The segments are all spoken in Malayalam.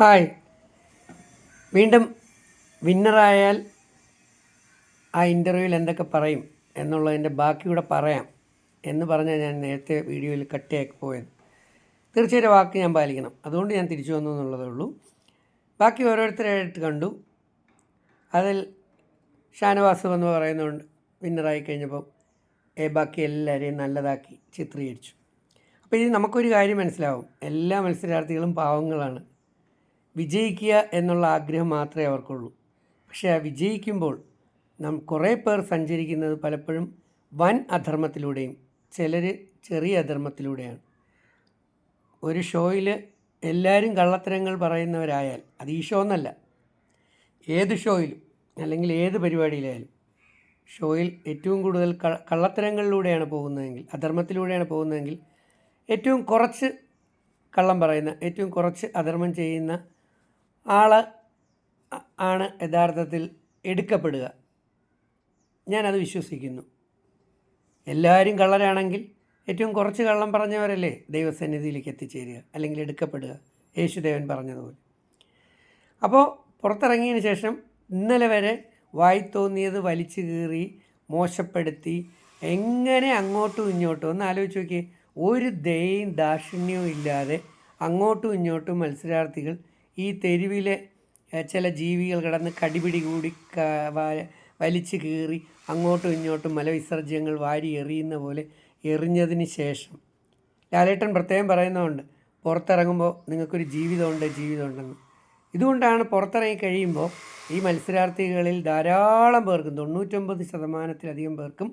ഹായ്. വീണ്ടും വിന്നറായാൽ ആ ഇന്റർവ്യൂവിൽ എന്തൊക്കെ പറയും എന്നുള്ളതിന്റെ ബാക്കി കൂടെ പറയാം എന്ന് പറഞ്ഞാൽ ഞാൻ നേരത്തെ വീഡിയോയിൽ കട്ടിയാക്കി പോയത്. തീർച്ചയായിട്ടും വാക്ക് ഞാൻ പാലിക്കണം. അതുകൊണ്ട് ഞാൻ തിരിച്ചു വന്നു എന്നുള്ളതേ ഉള്ളൂ. ബാക്കി ഓരോരുത്തരായിട്ട് കണ്ടു. അതിൽ ഷാനവാസ് എന്ന് പറയുന്നുണ്ട് വിന്നറായി കഴിഞ്ഞപ്പോൾ ഏ ബാക്കി എല്ലാവരെയും നല്ലതാക്കി ചിത്രീകരിച്ചു. അപ്പോൾ ഇത് നമുക്കൊരു കാര്യം മനസ്സിലാവും. എല്ലാ മത്സരാർത്ഥികളും പാവങ്ങളാണ്. വിജയിക്കുക എന്നുള്ള ആഗ്രഹം മാത്രമേ അവർക്കുള്ളൂ. പക്ഷേ ആ വിജയിക്കുമ്പോൾ നാം കുറേ പേർ സഞ്ചരിക്കുന്നത് പലപ്പോഴും വൻ അധർമ്മത്തിലൂടെയും ചിലർ ചെറിയ അധർമ്മത്തിലൂടെയാണ്. ഒരു ഷോയിൽ എല്ലാവരും കള്ളത്തരങ്ങൾ പറയുന്നവരായാൽ അത് ഈ ഷോ എന്നല്ല. ഏത് ഷോയിലും അല്ലെങ്കിൽ ഏത് പരിപാടിയിലായാലും ഷോയിൽ ഏറ്റവും കൂടുതൽ കള്ളത്തരങ്ങളിലൂടെയാണ് പോകുന്നതെങ്കിൽ അധർമ്മത്തിലൂടെയാണ് പോകുന്നതെങ്കിൽ ഏറ്റവും കുറച്ച് കള്ളം പറയുന്ന ഏറ്റവും കുറച്ച് അധർമ്മം ചെയ്യുന്ന ആൾ ആണ് യഥാർത്ഥത്തിൽ എടുക്കപ്പെടുക. ഞാനത് വിശ്വസിക്കുന്നു. എല്ലാവരും കള്ളരാണെങ്കിൽ ഏറ്റവും കുറച്ച് കള്ളം പറഞ്ഞവരല്ലേ ദൈവസന്നിധിയിലേക്ക് എത്തിച്ചേരുക അല്ലെങ്കിൽ എടുക്കപ്പെടുക. യേശുദേവൻ പറഞ്ഞതുപോലെ. അപ്പോൾ പുറത്തിറങ്ങിയതിന് ശേഷം ഇന്നലെ വരെ വായി തോന്നിയത് വലിച്ചു കീറി മോശപ്പെടുത്തി എങ്ങനെ അങ്ങോട്ടും ഇങ്ങോട്ടും ഒന്ന് ആലോചിച്ച് നോക്കിയേ. ഒരു ദയയും ദാക്ഷിണ്യവും ഇല്ലാതെ അങ്ങോട്ടും ഇങ്ങോട്ടും മത്സരാർത്ഥികൾ ഈ തെരുവിലെ ചില ജീവികൾ കിടന്ന് കടിപിടി കൂടി വലിച്ചു കീറി അങ്ങോട്ടും ഇങ്ങോട്ടും മലവിസർജ്യങ്ങൾ വാരി എറിയുന്ന പോലെ എറിഞ്ഞതിന് ശേഷം. ലാലേട്ടൻ പ്രത്യേകം പറയുന്നതുകൊണ്ട് പുറത്തിറങ്ങുമ്പോൾ നിങ്ങൾക്കൊരു ജീവിതമുണ്ട് ജീവിതമുണ്ടെന്ന്. ഇതുകൊണ്ടാണ് പുറത്തിറങ്ങി കഴിയുമ്പോൾ ഈ മത്സരാർത്ഥികളിൽ ധാരാളം പേർക്കും തൊണ്ണൂറ്റൊമ്പത് ശതമാനത്തിലധികം പേർക്കും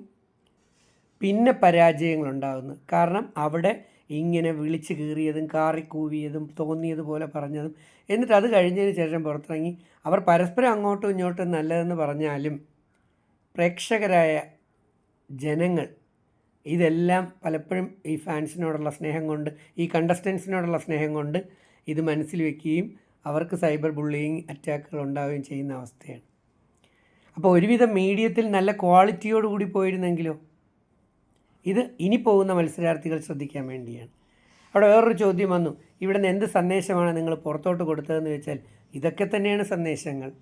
പിന്നെ പരാജയങ്ങളുണ്ടാകുന്നത്. കാരണം അവിടെ ഇങ്ങനെ വിളിച്ചു കീറിയതും കാറിക്കൂവിയതും തോന്നിയതുപോലെ പറഞ്ഞതും. എന്നിട്ട് അത് കഴിഞ്ഞതിന് ശേഷം പുറത്തിറങ്ങി. അവർ പരസ്പരം അങ്ങോട്ടും ഇങ്ങോട്ടും നല്ലതെന്ന് പറഞ്ഞാലും പ്രേക്ഷകരായ ജനങ്ങൾ ഇതെല്ലാം പലപ്പോഴും ഈ ഫാൻസിനോടുള്ള സ്നേഹം കൊണ്ട് ഈ കണ്ടസ്റ്റൻസിനോടുള്ള സ്നേഹം കൊണ്ട് ഇത് മനസ്സിൽ വെക്കുകയും അവർക്ക് സൈബർ ബുള്ളിയിങ് അറ്റാക്കുകൾ ഉണ്ടാവുകയും ചെയ്യുന്ന അവസ്ഥയാണ്. അപ്പോൾ ഒരുവിധം മീഡിയത്തിൽ നല്ല ക്വാളിറ്റിയോടുകൂടി പോയിരുന്നെങ്കിലോ? ഇത് ഇനി പോകുന്ന മത്സരാർത്ഥികൾ ശ്രദ്ധിക്കാൻ വേണ്ടിയാണ്. അവിടെ വേറൊരു ചോദ്യം വന്നു. ഇവിടെ നിന്ന് എന്ത് സന്ദേശമാണ് നിങ്ങൾ പുറത്തോട്ട് കൊടുത്തതെന്ന് വെച്ചാൽ ഇതൊക്കെ തന്നെയാണ് സന്ദേശങ്ങൾ.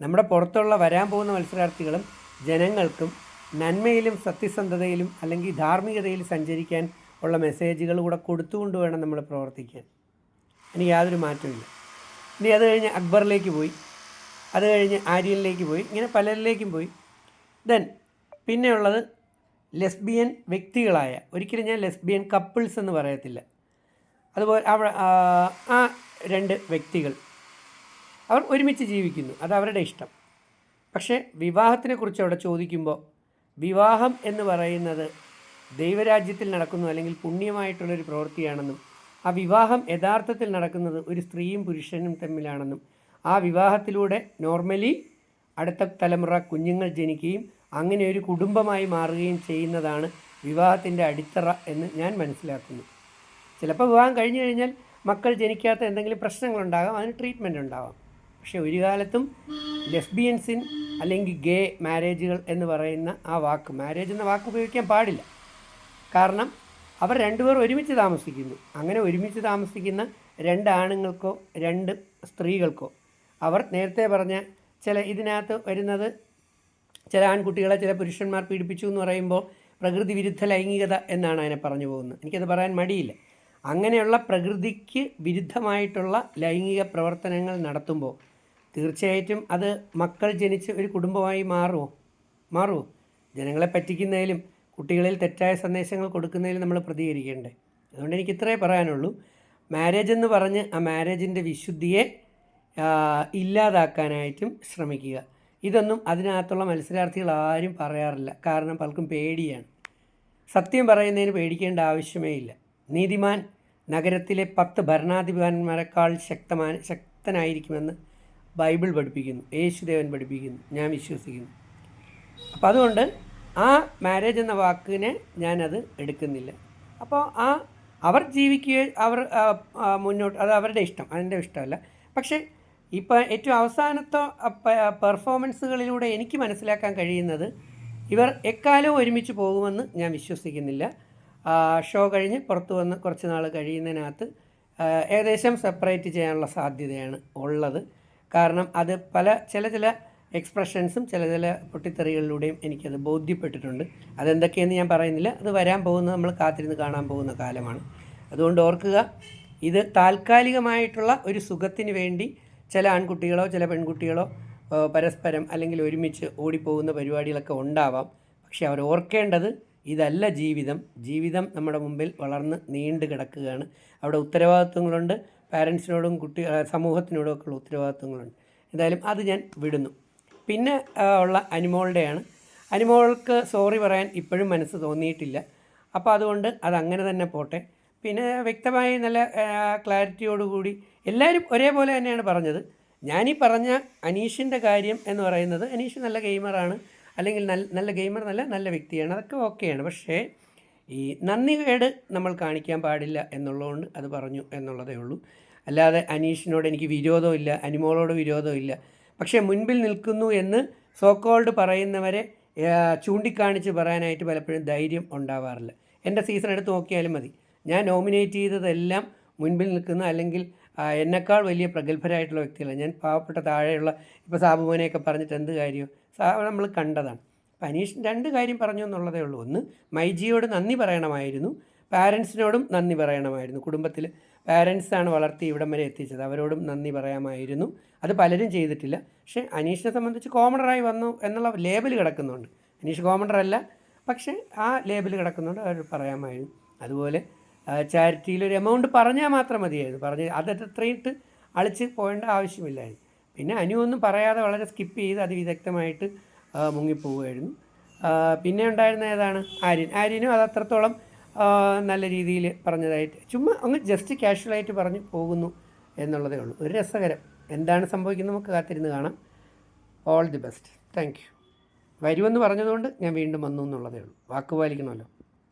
നമ്മുടെ പുറത്തുള്ള വരാൻ പോകുന്ന മത്സരാർത്ഥികളും ജനങ്ങൾക്കും നന്മയിലും സത്യസന്ധതയിലും അല്ലെങ്കിൽ ധാർമ്മികതയിൽ സഞ്ചരിക്കാൻ ഉള്ള മെസ്സേജുകൾ കൂടെ കൊടുത്തുകൊണ്ട് വേണം നമ്മൾ പ്രവർത്തിക്കാൻ. ഇനി യാതൊരു മാറ്റമില്ല ഇനി അത് കഴിഞ്ഞ് അക്ബറിലേക്ക് പോയി. അത് കഴിഞ്ഞ് ആര്യനിലേക്ക് പോയി. ഇങ്ങനെ പലരിലേക്കും പോയി. ദെൻ പിന്നെയുള്ളത് ലെസ്ബിയൻ വ്യക്തികളായ ഒരിക്കലും ഞാൻ ലെസ്ബിയൻ കപ്പിൾസ് എന്ന് പറയത്തില്ല. അതുപോലെ അവിടെ ആ, രണ്ട് വ്യക്തികൾ അവർ ഒരുമിച്ച് ജീവിക്കുന്നു. അത് അവരുടെ ഇഷ്ടം. പക്ഷേ വിവാഹത്തിനെക്കുറിച്ച് അവിടെ ചോദിക്കുമ്പോൾ വിവാഹം എന്ന് പറയുന്നത് ദൈവരാജ്യത്തിൽ നടക്കുന്നു അല്ലെങ്കിൽ പുണ്യമായിട്ടുള്ളൊരു പ്രവൃത്തിയാണെന്നും ആ വിവാഹം യഥാർത്ഥത്തിൽ നടക്കുന്നത് ഒരു സ്ത്രീയും പുരുഷനും തമ്മിലാണെന്നും ആ വിവാഹത്തിലൂടെ നോർമലി അടുത്ത തലമുറ കുഞ്ഞുങ്ങൾ ജനിക്കുകയും അങ്ങനെ ഒരു കുടുംബമായി മാറുകയും ചെയ്യുന്നതാണ് വിവാഹത്തിന്റെ അടിത്തറ എന്ന് ഞാൻ മനസ്സിലാക്കുന്നു. ചിലപ്പോൾ വിവാഹം കഴിഞ്ഞു കഴിഞ്ഞാൽ മക്കൾ ജനിക്കാത്ത എന്തെങ്കിലും പ്രശ്നങ്ങളുണ്ടാകാം അതിന് ട്രീറ്റ്മെന്റ് ഉണ്ടാവാം. പക്ഷേ ഒരു കാലത്തും ലെസ്ബിയൻസിൻ അല്ലെങ്കിൽ ഗേ മാരേജുകൾ എന്ന് പറയുന്ന ആ വാക്ക് മാരേജ് എന്ന വാക്ക് ഉപയോഗിക്കാൻ പാടില്ല. കാരണം അവർ രണ്ടുപേർ ഒരുമിച്ച് താമസിക്കുന്നു. അങ്ങനെ ഒരുമിച്ച് താമസിക്കുന്ന രണ്ട് ആണുങ്ങൾക്കോ രണ്ട് സ്ത്രീകൾക്കോ അവർ നേരത്തെ പറഞ്ഞ ചില ഇതിനകത്ത് വരുന്നത് ചില ആൺകുട്ടികളെ ചില പുരുഷന്മാർ പീഡിപ്പിച്ചു എന്ന് പറയുമ്പോൾ പ്രകൃതി വിരുദ്ധ ലൈംഗികത എന്നാണ് അതിനെ പറഞ്ഞു പോകുന്നത്. എനിക്കത് പറയാൻ മടിയില്ല. അങ്ങനെയുള്ള പ്രകൃതിക്ക് വിരുദ്ധമായിട്ടുള്ള ലൈംഗിക പ്രവർത്തനങ്ങൾ നടത്തുമ്പോൾ തീർച്ചയായിട്ടും അത് മക്കൾ ജനിച്ച് ഒരു കുടുംബമായി മാറുമോ? മാറുമോ? ജനങ്ങളെ പറ്റിക്കുന്നതിലും കുട്ടികളിൽ തെറ്റായ സന്ദേശങ്ങൾ കൊടുക്കുന്നതിലും നമ്മൾ പ്രതികരിക്കേണ്ടേ. അതുകൊണ്ട് എനിക്ക് ഇത്രേ പറയാനുള്ളൂ. മാരേജ് എന്ന് പറഞ്ഞ് ആ മാരേജിന്റെ വിശുദ്ധിയെ ഇല്ലാതാക്കാനായിട്ടും ശ്രമിക്കുക. ഇതൊന്നും അതിനകത്തുള്ള മത്സരാർത്ഥികൾ ആരും പറയാറില്ല. കാരണം പലർക്കും പേടിയാണ്. സത്യം പറയുന്നതിന് പേടിക്കേണ്ട ആവശ്യമേ ഇല്ല. നീതിമാൻ നഗരത്തിലെ പത്ത് ഭരണാധിപന്മാരെക്കാൾ ശക്തമായ ശക്തനായിരിക്കുമെന്ന് ബൈബിൾ പഠിപ്പിക്കുന്നു. യേശുദേവൻ പഠിപ്പിക്കുന്നു. ഞാൻ വിശ്വസിക്കുന്നു. അപ്പം അതുകൊണ്ട് ആ മാരേജ് എന്ന വാക്കിനെ ഞാനത് എടുക്കുന്നില്ല. അപ്പോൾ ആ അവർ ജീവിക്കുക അവർ മുന്നോട്ട് അത് അവരുടെ ഇഷ്ടം. അതിന്റെ ഇഷ്ടമല്ല. പക്ഷേ ഇപ്പോൾ ഏറ്റവും അവസാനത്തെ പെർഫോമൻസുകളിലൂടെ എനിക്ക് മനസ്സിലാക്കാൻ കഴിയുന്നത് ഇവർ എക്കാലവും ഒരുമിച്ച് പോകുമെന്ന് ഞാൻ വിശ്വസിക്കുന്നില്ല. ഷോ കഴിഞ്ഞ് പുറത്തു വന്ന് കുറച്ച് നാൾ കഴിയുന്നതിനകത്ത് ഏകദേശം സെപ്പറേറ്റ് ചെയ്യാനുള്ള സാധ്യതയാണ് ഉള്ളത്. കാരണം അത് പല ചില ചില എക്സ്പ്രഷൻസും ചില ചില പൊട്ടിത്തെറികളിലൂടെയും എനിക്കത് ബോധ്യപ്പെട്ടിട്ടുണ്ട്. അതെന്തൊക്കെയെന്ന് ഞാൻ പറയുന്നില്ല. അത് വരാൻ പോകുന്നത് നമ്മൾ കാത്തിരുന്ന് കാണാൻ പോകുന്ന കാലമാണ്. അതുകൊണ്ട് ഓർക്കുക ഇത് താൽക്കാലികമായിട്ടുള്ള ഒരു സുഖത്തിന് വേണ്ടി ചില ആൺകുട്ടികളോ ചില പെൺകുട്ടികളോ പരസ്പരം അല്ലെങ്കിൽ ഒരുമിച്ച് ഓടിപ്പോകുന്ന പരിപാടികളൊക്കെ ഉണ്ടാവാം. പക്ഷെ അവർ ഓർക്കേണ്ടത് ഇതല്ല ജീവിതം. ജീവിതം നമ്മുടെ മുമ്പിൽ വളർന്ന് നീണ്ടു കിടക്കുകയാണ്. അവിടെ ഉത്തരവാദിത്വങ്ങളുണ്ട്. പാരൻസിനോടും കുട്ടി സമൂഹത്തിനോടും ഒക്കെ ഉള്ള ഉത്തരവാദിത്വങ്ങളുണ്ട്. എന്തായാലും അത് ഞാൻ വിടുന്നു. പിന്നെ ഉള്ള അനിമോളുടെയാണ്. അനിമോൾക്ക് സോറി പറയാൻ ഇപ്പോഴും മനസ്സ് തോന്നിയിട്ടില്ല. അപ്പോൾ അതുകൊണ്ട് അത് അങ്ങനെ തന്നെ പോട്ടെ. പിന്നെ വ്യക്തമായി നല്ല ക്ലാരിറ്റിയോടുകൂടി എല്ലാവരും ഒരേപോലെ തന്നെയാണ് പറഞ്ഞത്. ഞാനീ പറഞ്ഞ അനീഷിന്റെ കാര്യം എന്ന് പറയുന്നത് അനീഷ് നല്ല ഗെയിമറാണ് അല്ലെങ്കിൽ നല്ല നല്ല ഗെയിമർ നല്ല നല്ല വ്യക്തിയാണ്. അതൊക്കെ ഓക്കെയാണ്. പക്ഷേ ഈ നന്ദി കേട് നമ്മൾ കാണിക്കാൻ പാടില്ല എന്നുള്ളതുകൊണ്ട് അത് പറഞ്ഞു എന്നുള്ളതേ ഉള്ളൂ. അല്ലാതെ അനീഷിനോട് എനിക്ക് വിരോധമില്ല അനിമോളോട് വിരോധമില്ല പക്ഷേ മുൻപിൽ നിൽക്കുന്നു എന്ന് സോക്കോൾഡ് പറയുന്നവരെ ചൂണ്ടിക്കാണിച്ച് പറയാനായിട്ട് പലപ്പോഴും ധൈര്യം ഉണ്ടാവാറില്ല. എന്റെ സീസൺ എടുത്ത് നോക്കിയാലും മതി. ഞാൻ നോമിനേറ്റ് ചെയ്തതെല്ലാം മുൻപിൽ നിൽക്കുന്ന അല്ലെങ്കിൽ എന്നെക്കാൾ വലിയ പ്രഗത്ഭരായിട്ടുള്ള വ്യക്തികളാണ് ഞാൻ പാവപ്പെട്ട താഴെയുള്ള ഇപ്പോൾ സാബുമോനെയൊക്കെ പറഞ്ഞിട്ട് എന്ത് കാര്യം സാ നമ്മൾ കണ്ടതാണ്. അനീഷ് രണ്ട് കാര്യം പറഞ്ഞു എന്നുള്ളതേ ഉള്ളൂ. ഒന്ന് മൈജിയോട് നന്ദി പറയണമായിരുന്നു. പാരൻസിനോടും നന്ദി പറയണമായിരുന്നു. കുടുംബത്തിൽ പാരൻസാണ് വളർത്തി ഇവിടം വരെ എത്തിച്ചത്. അവരോടും നന്ദി പറയാമായിരുന്നു. അത് പലരും ചെയ്തിട്ടില്ല. പക്ഷേ അനീഷിനെ സംബന്ധിച്ച് കോമണറായി വന്നു എന്നുള്ള ലേബൽ കിടക്കുന്നുണ്ട്. അനീഷ് കോമണറല്ല. പക്ഷേ ആ ലേബൽ കിടക്കുന്നുണ്ട്. അവർ പറയാമായിരുന്നു. അതുപോലെ ചാരിറ്റിയിൽ ഒരു എമൗണ്ട് പറഞ്ഞാൽ മാത്രം മതിയായിരുന്നു. പറഞ്ഞ് അത് അത്രയിട്ട് അളിച്ച് പോകേണ്ട ആവശ്യമില്ലായിരുന്നു. പിന്നെ അനു ഒന്നും പറയാതെ വളരെ സ്കിപ്പ് ചെയ്ത് അതിവിദഗ്ധമായിട്ട് വിദഗ്ധമായിട്ട് മുങ്ങിപ്പോവുമായിരുന്നു പിന്നെ ഉണ്ടായിരുന്ന ഏതാണ്? ആര്യൻ. ആര്യനും അത് അത്രത്തോളം നല്ല രീതിയിൽ പറഞ്ഞതായിട്ട് ചുമ്മാ അങ്ങ് ജസ്റ്റ് കാഷ്വലായിട്ട് പറഞ്ഞു പോകുന്നു എന്നുള്ളതേ ഉള്ളൂ. ഒരു രസകരം. എന്താണ് സംഭവിക്കുന്നത് നമുക്ക് കാത്തിരുന്ന് കാണാം. All the best thank you വരുമെന്ന് പറഞ്ഞതുകൊണ്ട് ഞാൻ വീണ്ടും വന്നു എന്നുള്ളതേ ഉള്ളൂ. വാക്ക് പാലിക്കണമല്ലോ.